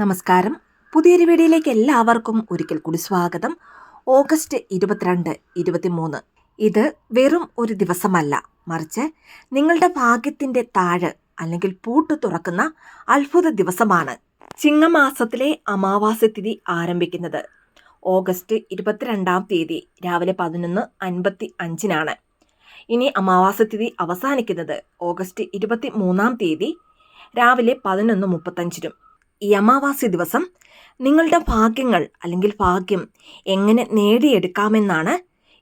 നമസ്കാരം. പുതിയൊരു വീഡിയോയിലേക്ക് എല്ലാവർക്കും ഒരിക്കൽ കൂടി സ്വാഗതം. ഓഗസ്റ്റ് ഇരുപത്തിരണ്ട് ഇരുപത്തിമൂന്ന്. ഇത് വെറും ഒരു ദിവസമല്ല. മറിച്ച് നിങ്ങളുടെ ഭാഗ്യത്തിന്റെ താഴ് അല്ലെങ്കിൽ പൂട്ട് തുറക്കുന്ന അത്ഭുത ദിവസമാണ്. ചിങ്ങമാസത്തിലെ അമാവാസി തിഥി ആരംഭിക്കുന്നത് ഓഗസ്റ്റ് ഇരുപത്തിരണ്ടാം തീയതി രാവിലെ പതിനൊന്ന് അൻപത്തി അഞ്ചിനാണ് ഇനി അമാവാസി തിഥി അവസാനിക്കുന്നത് ഓഗസ്റ്റ് ഇരുപത്തി മൂന്നാം തീയതി രാവിലെ പതിനൊന്ന് മുപ്പത്തഞ്ചിനും. ഈ അമാവാസി ദിവസം നിങ്ങളുടെ ഭാഗ്യങ്ങൾ അല്ലെങ്കിൽ ഭാഗ്യം എങ്ങനെ നേടിയെടുക്കാമെന്നാണ്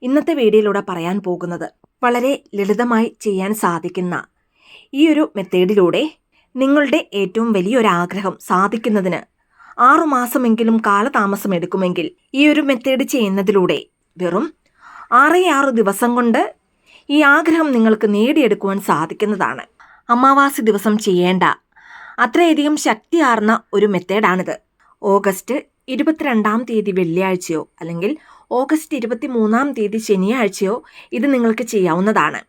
ഇന്നത്തെ വീഡിയോയിലൂടെ പറയാൻ പോകുന്നത്. വളരെ ലളിതമായി ചെയ്യാൻ സാധിക്കുന്ന ഈ ഒരു മെത്തേഡിലൂടെ നിങ്ങളുടെ ഏറ്റവും വലിയൊരു ആഗ്രഹം സാധിക്കുന്നതിന് ആറുമാസമെങ്കിലും കാലതാമസം എടുക്കുമെങ്കിൽ ഈ ഒരു മെത്തേഡ് ചെയ്യുന്നതിലൂടെ വെറും ആറേ ആറ് ദിവസം കൊണ്ട് ഈ ആഗ്രഹം നിങ്ങൾക്ക് നേടിയെടുക്കുവാൻ സാധിക്കുന്നതാണ്. അമാവാസി ദിവസം ചെയ്യേണ്ട അത്രയധികം ശക്തിയാർന്ന ഒരു മെത്തേഡാണിത്. ഓഗസ്റ്റ് ഇരുപത്തിരണ്ടാം തീയതി വെള്ളിയാഴ്ചയോ അല്ലെങ്കിൽ ഓഗസ്റ്റ് ഇരുപത്തി മൂന്നാം തീയതി ശനിയാഴ്ചയോ ഇത് നിങ്ങൾക്ക് ചെയ്യാവുന്നതാണ്.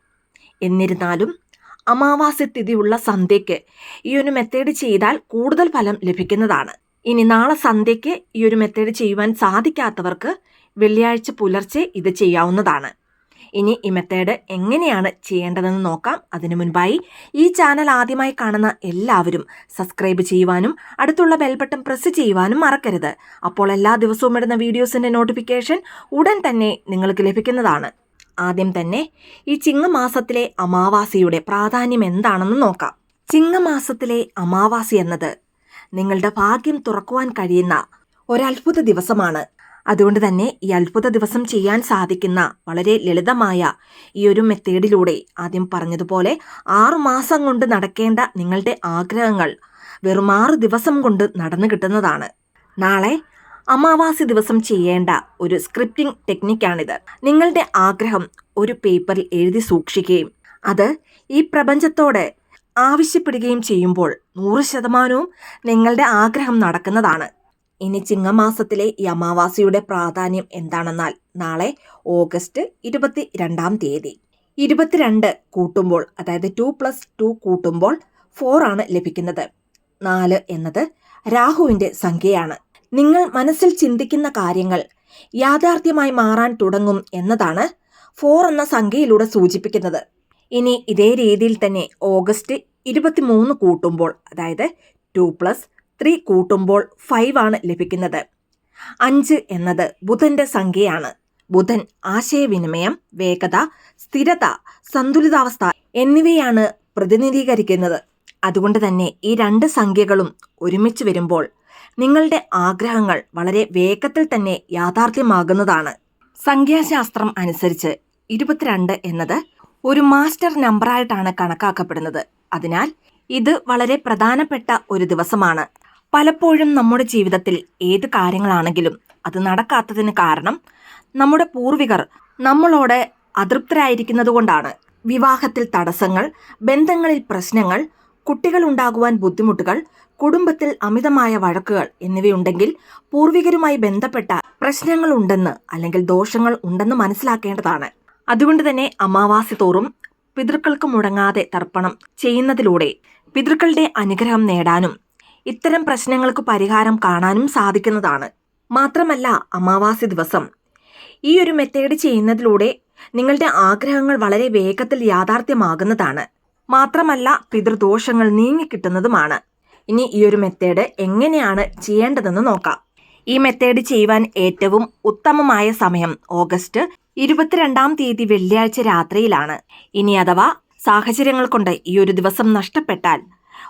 എന്നിരുന്നാലും അമാവാസി തിഥിയുള്ള സന്ധ്യയ്ക്ക് ഈ ഒരു മെത്തേഡ് ചെയ്താൽ കൂടുതൽ ഫലം ലഭിക്കുന്നതാണ്. ഇനി നാളെ സന്ധ്യയ്ക്ക് ഈ ഒരു മെത്തേഡ് ചെയ്യുവാൻ സാധിക്കാത്തവർക്ക് വെള്ളിയാഴ്ച പുലർച്ചെ ഇത് ചെയ്യാവുന്നതാണ്. ഇനി ഈ മെത്തേഡ് എങ്ങനെയാണ് ചെയ്യേണ്ടതെന്ന് നോക്കാം. അതിനു മുൻപായി ഈ ചാനൽ ആദ്യമായി കാണുന്ന എല്ലാവരും സബ്സ്ക്രൈബ് ചെയ്യുവാനും അടുത്തുള്ള ബെൽബട്ടൺ പ്രസ് ചെയ്യുവാനും മറക്കരുത്. അപ്പോൾ എല്ലാ ദിവസവും ഇടുന്ന വീഡിയോസിന്റെ നോട്ടിഫിക്കേഷൻ ഉടൻ തന്നെ നിങ്ങൾക്ക് ലഭിക്കുന്നതാണ്. ആദ്യം തന്നെ ഈ ചിങ്ങമാസത്തിലെ അമാവാസിയുടെ പ്രാധാന്യം എന്താണെന്ന് നോക്കാം. ചിങ്ങമാസത്തിലെ അമാവാസി എന്നത് നിങ്ങളുടെ ഭാഗ്യം തുറക്കുവാൻ കഴിയുന്ന ഒരത്ഭുത ദിവസമാണ്. അതുകൊണ്ട് തന്നെ ഈ അത്ഭുത ദിവസം ചെയ്യാൻ സാധിക്കുന്ന വളരെ ലളിതമായ ഈ ഒരു മെത്തേഡിലൂടെ ആദ്യം പറഞ്ഞതുപോലെ ആറുമാസം കൊണ്ട് നടക്കേണ്ട നിങ്ങളുടെ ആഗ്രഹങ്ങൾ വെറും ആറ് ദിവസം കൊണ്ട് നടന്നു കിട്ടുന്നതാണ്. നാളെ അമാവാസി ദിവസം ചെയ്യേണ്ട ഒരു സ്ക്രിപ്റ്റിംഗ് ടെക്നിക്കാണിത്. നിങ്ങളുടെ ആഗ്രഹം ഒരു പേപ്പറിൽ എഴുതി സൂക്ഷിക്കുകയും അത് ഈ പ്രപഞ്ചത്തോട് ആവശ്യപ്പെടുകയും ചെയ്യുമ്പോൾ നൂറ് ശതമാനവും നിങ്ങളുടെ ആഗ്രഹം നടക്കുന്നതാണ്. ഇനി ചിങ്ങമാസത്തിലെ ഈ അമാവാസിയുടെ പ്രാധാന്യം എന്താണെന്നാൽ നാളെ ഓഗസ്റ്റ് ഇരുപത്തി രണ്ടാം തീയതി. ഇരുപത്തിരണ്ട് കൂട്ടുമ്പോൾ അതായത് ടു പ്ലസ് ടു കൂട്ടുമ്പോൾ ഫോർ ആണ് ലഭിക്കുന്നത്. നാല് എന്നത് രാഹുവിന്റെ സംഖ്യയാണ്. നിങ്ങൾ മനസ്സിൽ ചിന്തിക്കുന്ന കാര്യങ്ങൾ യാഥാർത്ഥ്യമായി മാറാൻ തുടങ്ങും എന്നതാണ് ഫോർ എന്ന സംഖ്യയിലൂടെ സൂചിപ്പിക്കുന്നത്. ഇനി ഇതേ രീതിയിൽ തന്നെ ഓഗസ്റ്റ് ഇരുപത്തിമൂന്ന് കൂട്ടുമ്പോൾ അതായത് ടു പ്ലസ് ത്രീ കൂട്ടുമ്പോൾ ഫൈവ് ആണ് ലഭിക്കുന്നത്. അഞ്ച് എന്നത് ബുധന്റെ സംഖ്യയാണ്. ബുധൻ ആശയവിനിമയം വേഗത സ്ഥിരത സന്തുലിതാവസ്ഥ എന്നിവയാണ് പ്രതിനിധീകരിക്കുന്നത്. അതുകൊണ്ട് തന്നെ ഈ രണ്ട് സംഖ്യകളും ഒരുമിച്ച് വരുമ്പോൾ നിങ്ങളുടെ ആഗ്രഹങ്ങൾ വളരെ വേഗത്തിൽ തന്നെ യാഥാർത്ഥ്യമാകുന്നതാണ്. സംഖ്യാശാസ്ത്രം അനുസരിച്ച് ഇരുപത്തിരണ്ട് എന്നത് ഒരു മാസ്റ്റർ നമ്പറായിട്ടാണ് കണക്കാക്കപ്പെടുന്നത്. അതിനാൽ ഇത് വളരെ പ്രധാനപ്പെട്ട ഒരു ദിവസമാണ്. പലപ്പോഴും നമ്മുടെ ജീവിതത്തിൽ ഏത് കാര്യങ്ങളാണെങ്കിലും അത് നടക്കാത്തതിന് കാരണം നമ്മുടെ പൂർവികർ നമ്മളോട് അതൃപ്തരായിരിക്കുന്നത് കൊണ്ടാണ് വിവാഹത്തിൽ തടസ്സങ്ങൾ ബന്ധങ്ങളിൽ പ്രശ്നങ്ങൾ കുട്ടികൾ ഉണ്ടാകുവാൻ ബുദ്ധിമുട്ടുകൾ കുടുംബത്തിൽ അമിതമായ വഴക്കുകൾ എന്നിവയുണ്ടെങ്കിൽ പൂർവികരുമായി ബന്ധപ്പെട്ട പ്രശ്നങ്ങൾ ഉണ്ടെന്ന് അല്ലെങ്കിൽ ദോഷങ്ങൾ ഉണ്ടെന്ന് മനസ്സിലാക്കേണ്ടതാണ്. അതുകൊണ്ട് തന്നെ അമാവാസി തോറും പിതൃക്കൾക്ക് മുടങ്ങാതെ തർപ്പണം ചെയ്യുന്നതിലൂടെ പിതൃക്കളുടെ അനുഗ്രഹം നേടാനും ഇത്തരം പ്രശ്നങ്ങൾക്ക് പരിഹാരം കാണാനും സാധിക്കുന്നതാണ്. മാത്രമല്ല അമാവാസി ദിവസം. ഈ ഒരു മെത്തേഡ് ചെയ്യുന്നതിലൂടെ നിങ്ങളുടെ ആഗ്രഹങ്ങൾ വളരെ വേഗത്തിൽ യാഥാർത്ഥ്യമാകുന്നതാണ്. മാത്രമല്ല പിതൃദോഷങ്ങൾ നീങ്ങിക്കിട്ടുന്നതുമാണ് ഇനി ഈ ഒരു മെത്തേഡ് എങ്ങനെയാണ് ചെയ്യേണ്ടതെന്ന് നോക്കാം. ഈ മെത്തേഡ് ചെയ്യുവാൻ ഏറ്റവും ഉത്തമമായ സമയം ഓഗസ്റ്റ് ഇരുപത്തിരണ്ടാം തീയതി വെള്ളിയാഴ്ച രാത്രിയിലാണ്. ഇനി അഥവാ സാഹചര്യങ്ങൾ കൊണ്ട് ഈ ഒരു ദിവസം നഷ്ടപ്പെട്ടാൽ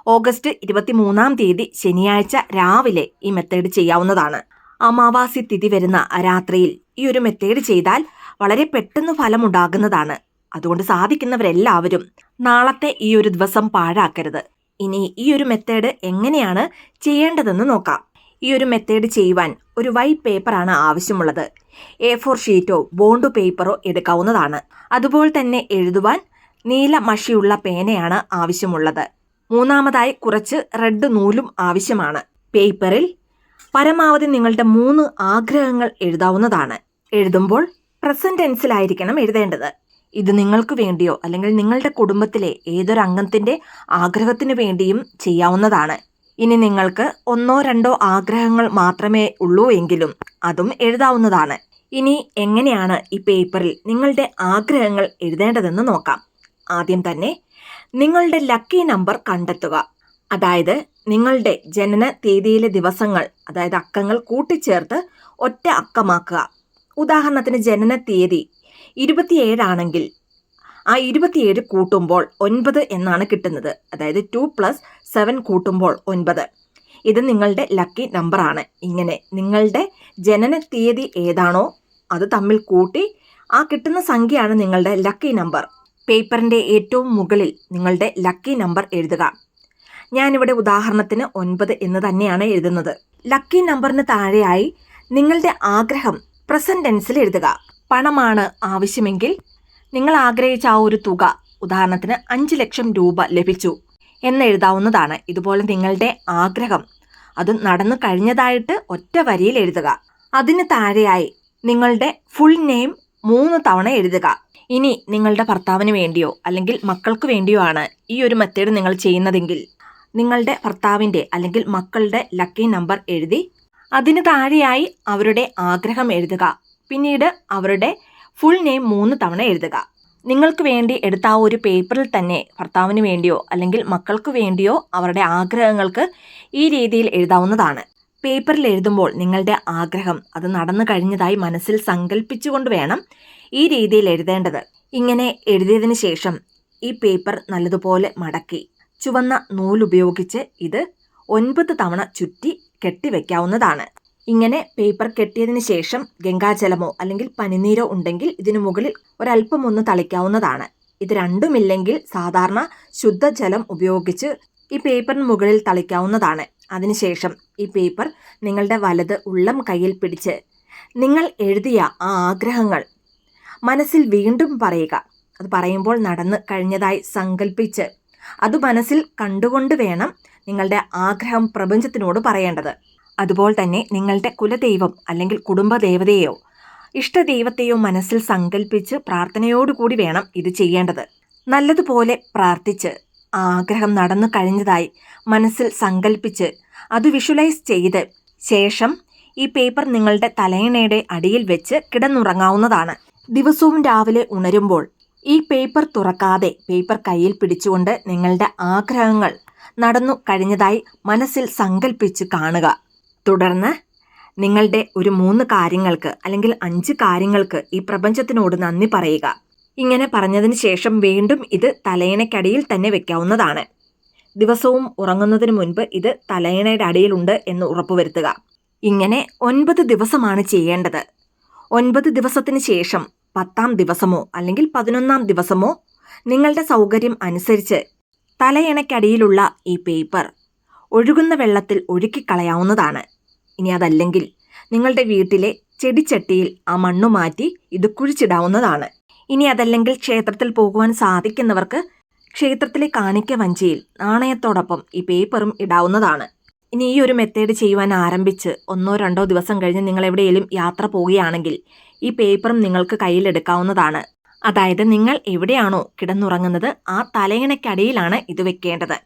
ഓഗസ്റ്റ് ഇരുപത്തിമൂന്നാം തീയതി ശനിയാഴ്ച രാവിലെ ഈ മെത്തേഡ് ചെയ്യാവുന്നതാണ്. അമാവാസി തിഥി വരുന്ന രാത്രിയിൽ ഈ ഒരു മെത്തേഡ് ചെയ്താൽ വളരെ പെട്ടെന്ന് ഫലമുണ്ടാകുന്നതാണ്. അതുകൊണ്ട് സാധിക്കുന്നവരെല്ലാവരും നാളത്തെ ഈ ഒരു ദിവസം പാഴാക്കരുത്. ഇനി ഈ ഒരു മെത്തേഡ് എങ്ങനെയാണ് ചെയ്യേണ്ടതെന്ന് നോക്കാം. ഈ ഒരു മെത്തേഡ് ചെയ്യുവാൻ ഒരു വൈറ്റ് പേപ്പറാണ് ആവശ്യമുള്ളത്. എ ഫോർ ഷീറ്റോ ബോണ്ട് പേപ്പറോ എടുക്കാവുന്നതാണ്. അതുപോലെ തന്നെ എഴുതുവാൻ നീല മഷിയുള്ള പേനയാണ് ആവശ്യമുള്ളത്. മൂന്നാമതായി കുറച്ച് റെഡ് നൂലും ആവശ്യമാണ്. പേപ്പറിൽ പരമാവധി നിങ്ങളുടെ മൂന്ന് ആഗ്രഹങ്ങൾ എഴുതാവുന്നതാണ്. എഴുതുമ്പോൾ പ്രസന്റ് ടെൻസിലായിരിക്കണം എഴുതേണ്ടത്. ഇത് നിങ്ങൾക്ക് വേണ്ടിയോ അല്ലെങ്കിൽ നിങ്ങളുടെ കുടുംബത്തിലെ ഏതൊരു അംഗത്തിന്റെ ആഗ്രഹത്തിനു വേണ്ടിയും ചെയ്യാവുന്നതാണ്. ഇനി നിങ്ങൾക്ക് ഒന്നോ രണ്ടോ ആഗ്രഹങ്ങൾ മാത്രമേ ഉള്ളൂ എങ്കിലും അതും എഴുതാവുന്നതാണ്. ഇനി എങ്ങനെയാണ് ഈ പേപ്പറിൽ നിങ്ങളുടെ ആഗ്രഹങ്ങൾ എഴുതേണ്ടതെന്ന് നോക്കാം. ആദ്യം തന്നെ നിങ്ങളുടെ ലക്കി നമ്പർ കണ്ടെത്തുക. അതായത് നിങ്ങളുടെ ജനന തീയതിയിലെ ദിവസങ്ങൾ അതായത് അക്കങ്ങൾ കൂട്ടിച്ചേർത്ത് ഒറ്റ അക്കമാക്കുക. ഉദാഹരണത്തിന് ജനന തീയതി ഇരുപത്തിയേഴാണെങ്കിൽ ആ ഇരുപത്തിയേഴ് കൂട്ടുമ്പോൾ ഒൻപത് എന്നാണ് കിട്ടുന്നത്. അതായത് ടു പ്ലസ് സെവൻ കൂട്ടുമ്പോൾ ഒൻപത്. ഇത് നിങ്ങളുടെ ലക്കി നമ്പറാണ് ഇങ്ങനെ നിങ്ങളുടെ ജനന തീയതി ഏതാണോ അത് തമ്മിൽ കൂട്ടി ആ കിട്ടുന്ന സംഖ്യയാണ് നിങ്ങളുടെ ലക്കി നമ്പർ പേപ്പറിന്റെ ഏറ്റവും മുകളിൽ നിങ്ങളുടെ ലക്കി നമ്പർ എഴുതുക. ഞാനിവിടെ ഉദാഹരണത്തിന് ഒൻപത് എന്ന് തന്നെയാണ് എഴുതുന്നത്. ലക്കി നമ്പറിന് താഴെയായി നിങ്ങളുടെ ആഗ്രഹം പ്രസന്റ് ടെൻസിൽ എഴുതുക. പണമാണ് ആവശ്യമെങ്കിൽ നിങ്ങൾ ആഗ്രഹിച്ച ആ ഒരു തുക ഉദാഹരണത്തിന് അഞ്ച് ലക്ഷം രൂപ ലഭിച്ചു എന്നെഴുതാവുന്നതാണ് ഇതുപോലെ നിങ്ങളുടെ ആഗ്രഹം അത് നടന്നു കഴിഞ്ഞതായിട്ട് ഒറ്റ വരിയിൽ എഴുതുക. അതിന് താഴെയായി നിങ്ങളുടെ ഫുൾ നെയിം മൂന്ന് തവണ എഴുതുക. ഇനി നിങ്ങളുടെ ഭർത്താവിന് വേണ്ടിയോ അല്ലെങ്കിൽ മക്കൾക്ക് വേണ്ടിയോ ആണ് ഈ ഒരു മെത്തേഡ് നിങ്ങൾ ചെയ്യുന്നതെങ്കിൽ നിങ്ങളുടെ ഭർത്താവിന്റെ അല്ലെങ്കിൽ മക്കളുടെ ലക്കി നമ്പർ എഴുതി അതിന് താഴെയായി അവരുടെ ആഗ്രഹം എഴുതുക. പിന്നീട് അവരുടെ ഫുൾ നെയിം മൂന്ന് തവണ എഴുതുക. നിങ്ങൾക്ക് വേണ്ടി എടുത്ത ആ ഒരു പേപ്പറിൽ തന്നെ ഭർത്താവിന് വേണ്ടിയോ അല്ലെങ്കിൽ മക്കൾക്ക് വേണ്ടിയോ അവരുടെ ആഗ്രഹങ്ങൾക്ക് ഈ രീതിയിൽ എഴുതാവുന്നതാണ്. പേപ്പറിൽ എഴുതുമ്പോൾ നിങ്ങളുടെ ആഗ്രഹം അത് നടന്നു കഴിഞ്ഞതായി മനസ്സിൽ സങ്കല്പിച്ചുകൊണ്ട് വേണം ഈ രീതിയിൽ എഴുതേണ്ടത്. ഇങ്ങനെ എഴുതിയതിന് ശേഷം ഈ പേപ്പർ നല്ലതുപോലെ മടക്കി. ചുവന്ന നൂലുപയോഗിച്ച് ഇത് ഒൻപത് തവണ ചുറ്റി കെട്ടിവെക്കാവുന്നതാണ്. ഇങ്ങനെ പേപ്പർ കെട്ടിയതിന് ശേഷം ഗംഗാജലമോ അല്ലെങ്കിൽ പനിനീരോ ഉണ്ടെങ്കിൽ ഇതിനു മുകളിൽ ഒരല്പം ഒന്ന് തളിക്കാവുന്നതാണ്. ഇത് രണ്ടുമില്ലെങ്കിൽ സാധാരണ ശുദ്ധജലം ഉപയോഗിച്ച് ഈ പേപ്പറിന് മുകളിൽ തളിക്കാവുന്നതാണ്. അതിനുശേഷം ഈ പേപ്പർ നിങ്ങളുടെ വലത് ഉള്ളം കയ്യിൽ പിടിച്ച് നിങ്ങൾ എഴുതിയ ആ ആഗ്രഹങ്ങൾ മനസ്സിൽ വീണ്ടും പറയുക. അത് പറയുമ്പോൾ നടന്ന് കഴിഞ്ഞതായി സങ്കല്പിച്ച് അത് മനസ്സിൽ കണ്ടുകൊണ്ട് വേണം നിങ്ങളുടെ ആഗ്രഹം പ്രപഞ്ചത്തിനോട് പറയേണ്ടത്. അതുപോലെ തന്നെ നിങ്ങളുടെ കുലദൈവം അല്ലെങ്കിൽ കുടുംബദേവതയെയോ ഇഷ്ടദൈവത്തെയോ മനസ്സിൽ സങ്കല്പിച്ച് പ്രാർത്ഥനയോടുകൂടി വേണം ഇത് ചെയ്യേണ്ടത്. നല്ലതുപോലെ പ്രാർത്ഥിച്ച് ആഗ്രഹം നടന്നു കഴിഞ്ഞതായി മനസ്സിൽ സങ്കല്പിച്ച് അത് വിഷ്വലൈസ് ചെയ്ത് ശേഷം ഈ പേപ്പർ നിങ്ങളുടെ തലയണയുടെ അടിയിൽ വെച്ച് കിടന്നുറങ്ങാവുന്നതാണ്. ദിവസവും രാവിലെ ഉണരുമ്പോൾ ഈ പേപ്പർ തുറക്കാതെ പേപ്പർ കയ്യിൽ പിടിച്ചുകൊണ്ട് നിങ്ങളുടെ ആഗ്രഹങ്ങൾ നടന്നു കഴിഞ്ഞതായി മനസ്സിൽ സങ്കല്പിച്ച് കാണുക. തുടർന്ന് നിങ്ങളുടെ ഒരു മൂന്ന് കാര്യങ്ങൾക്ക് അല്ലെങ്കിൽ അഞ്ച് കാര്യങ്ങൾക്ക് ഈ പ്രപഞ്ചത്തിനോട് നന്ദി പറയുക. ഇങ്ങനെ പറഞ്ഞതിന് ശേഷം വീണ്ടും ഇത് തലയിണയ്ക്കടിയിൽ തന്നെ വെക്കാവുന്നതാണ്. ദിവസവും ഉറങ്ങുന്നതിന് മുൻപ് ഇത് തലയിണയുടെ അടിയിലുണ്ട് എന്ന് ഉറപ്പുവരുത്തുക. ഇങ്ങനെ ഒൻപത് ദിവസമാണ് ചെയ്യേണ്ടത്. ഒൻപത് ദിവസത്തിന് ശേഷം പത്താം ദിവസമോ അല്ലെങ്കിൽ പതിനൊന്നാം ദിവസമോ നിങ്ങളുടെ സൗകര്യം അനുസരിച്ച് തലയിണയ്ക്കടിയിലുള്ള ഈ പേപ്പർ ഒഴുകുന്ന വെള്ളത്തിൽ ഒഴുക്കിക്കളയാവുന്നതാണ്. ഇനി അതല്ലെങ്കിൽ നിങ്ങളുടെ വീട്ടിലെ ചെടിച്ചട്ടിയിൽ ആ മണ്ണു മാറ്റി ഇത് കുഴിച്ചിടാവുന്നതാണ്. ഇനി അതല്ലെങ്കിൽ ക്ഷേത്രത്തിൽ പോകുവാൻ സാധിക്കുന്നവർക്ക് ക്ഷേത്രത്തിലെ കാണിക്ക വഞ്ചിയിൽ നാണയത്തോടൊപ്പം ഈ പേപ്പറും ഇടാവുന്നതാണ്. ഇനി ഈ ഒരു മെത്തേഡ് ചെയ്യുവാൻ ആരംഭിച്ച് ഒന്നോ രണ്ടോ ദിവസം കഴിഞ്ഞ് നിങ്ങൾ എവിടെയെങ്കിലും യാത്ര പോവുകയാണെങ്കിൽ ഈ പേപ്പറും നിങ്ങൾക്ക് കയ്യിലെടുക്കാവുന്നതാണ് അതായത് നിങ്ങൾ എവിടെയാണോ കിടന്നുറങ്ങുന്നത് ആ തലയിണയ്ക്കടിയിലാണ് ഇത് വെക്കേണ്ടത്.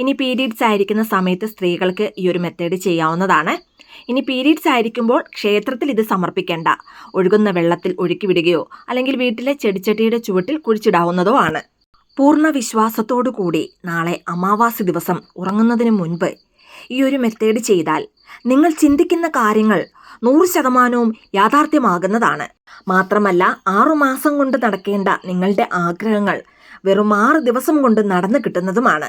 ഇനി പീരീഡ്സ് ആയിരിക്കുന്ന സമയത്ത് സ്ത്രീകൾക്ക് ഈ ഒരു മെത്തേഡ് ചെയ്യാവുന്നതാണ്. ഇനി പീരീഡ്സ് ആയിരിക്കുമ്പോൾ ക്ഷേത്രത്തിൽ ഇത് സമർപ്പിക്കേണ്ട. ഒഴുകുന്ന വെള്ളത്തിൽ ഒഴുക്കി വിടുകയോ അല്ലെങ്കിൽ വീട്ടിലെ ചെടിച്ചട്ടിയുടെ ചുവട്ടിൽ കുഴിച്ചിടാവുന്നതോ ആണ്. പൂർണ വിശ്വാസത്തോടു കൂടി നാളെ അമാവാസി ദിവസം ഉറങ്ങുന്നതിന് മുൻപ് ഈ ഒരു മെത്തേഡ് ചെയ്താൽ നിങ്ങൾ ചിന്തിക്കുന്ന കാര്യങ്ങൾ നൂറ് ശതമാനവും യാഥാർത്ഥ്യമാകുന്നതാണ്. മാത്രമല്ല ആറുമാസം കൊണ്ട് നടക്കേണ്ട നിങ്ങളുടെ ആഗ്രഹങ്ങൾ വെറും ആറ് ദിവസം കൊണ്ട് നടന്നു കിട്ടുന്നതുമാണ്.